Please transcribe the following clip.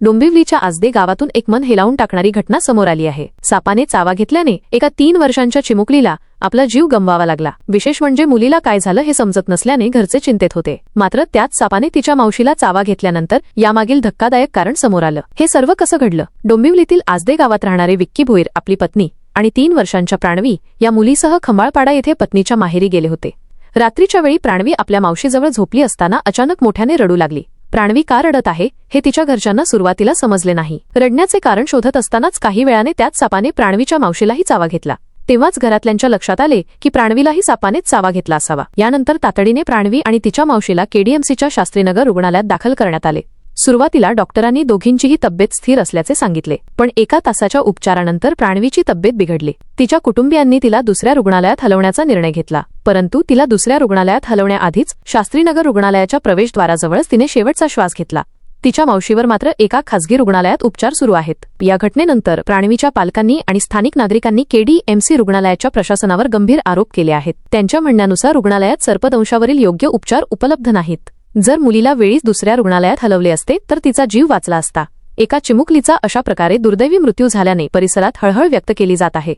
डोंबिवलीच्या आजदे गावातून एक मन हेलावून टाकणारी घटना समोर आली आहे. सापाने चावा घेतल्याने एका तीन वर्षांच्या चिमुकलीला आपला जीव गमवावा लागला. विशेष म्हणजे मुलीला काय झालं हे समजत नसल्याने घरचे चिंतेत होते. मात्र त्याच सापाने तिच्या मावशीला चावा घेतल्यानंतर यामागील धक्कादायक कारण समोर आलं. हे सर्व कसं घडलं? डोंबिवलीतील आजदे गावात राहणारे विक्की भोईर आपली पत्नी आणि तीन वर्षांच्या प्राणवी या मुलीसह खंबाळपाडा येथे पत्नीच्या माहेरी गेले होते. रात्रीच्या वेळी प्राणवी आपल्या मावशीजवळ झोपली असताना अचानक मोठ्याने रडू लागली. प्राणवी का रडत आहे हे तिच्या घरच्यांना सुरुवातीला समजले नाही. रडण्याचे कारण शोधत असतानाच काही वेळाने त्याच सापाने प्राणवीच्या मावशीलाही चावा घेतला. तेव्हाच घरातल्यांच्या लक्षात आले की प्राणवीलाही सापानेच चावा घेतला असावा. यानंतर तातडीने प्राणवी आणि तिच्या मावशीला केडीएमसीच्या शास्त्रीनगर रुग्णालयात दाखल करण्यात आले. सुरुवातीला डॉक्टरांनी दोघींचीही तब्येत स्थिर असल्याचे सांगितले पण एका तासाच्या उपचारानंतर प्राणवीची तब्येत बिघडली. तिच्या कुटुंबियांनी तिला दुसऱ्या रुग्णालयात हलवण्याचा निर्णय घेतला परंतु तिला दुसऱ्या रुग्णालयात हलवण्याआधीच शास्त्रीनगर रुग्णालयाच्या प्रवेशद्वाराजवळच तिने शेवटचा श्वास घेतला. तिच्या मावशीवर मात्र एका खासगी रुग्णालयात उपचार सुरू आहेत. या घटनेनंतर प्राणवीच्या पालकांनी आणि स्थानिक नागरिकांनी केडीएमसी रुग्णालयाच्या प्रशासनावर गंभीर आरोप केले आहेत. त्यांच्या म्हणण्यानुसार रुग्णालयात सर्पदंशावरील योग्य उपचार उपलब्ध नाहीत. जर मुलीला वेळीच दुसऱ्या रुग्णालयात हलवले असते तर तिचा जीव वाचला असता. एका चिमुकलीचा अशा प्रकारे दुर्दैवी मृत्यू झाल्याने परिसरात हळहळ व्यक्त केली जात आहे.